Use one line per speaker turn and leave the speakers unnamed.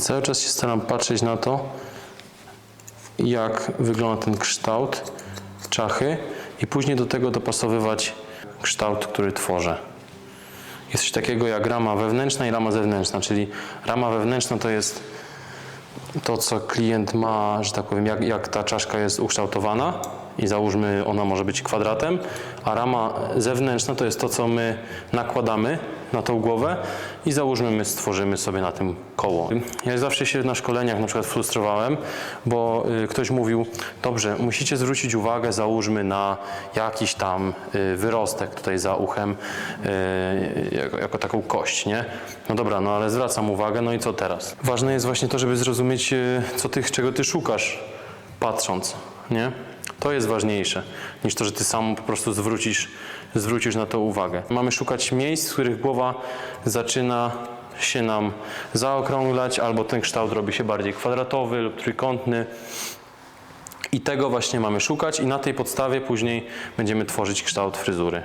Cały czas się staram patrzeć na to, jak wygląda ten kształt czachy i później do tego dopasowywać kształt, który tworzę. Jest coś takiego jak rama wewnętrzna i rama zewnętrzna, czyli rama wewnętrzna to jest to, co klient ma, że tak powiem, jak, jak ta czaszka jest ukształtowana i załóżmy ona może być kwadratem, a rama zewnętrzna to jest to, co my nakładamy na tą głowę i załóżmy my stworzymy sobie na tym koło. Ja zawsze się na szkoleniach na przykład frustrowałem, bo y, ktoś mówił, dobrze, musicie zwrócić uwagę, załóżmy na jakiś tam y, wyrostek tutaj za uchem, y, jako, taką kość, nie? No dobra, no ale zwracam uwagę, no i co teraz? Ważne jest właśnie to, żeby zrozumieć, co ty, czego ty szukasz, patrząc, nie? To jest ważniejsze niż to, że ty sam po prostu zwrócisz, zwrócisz na to uwagę. Mamy szukać miejsc, w których głowa zaczyna się nam zaokrąglać, albo ten kształt robi się bardziej kwadratowy lub trójkątny. I tego właśnie mamy szukać i na tej podstawie później będziemy tworzyć kształt fryzury.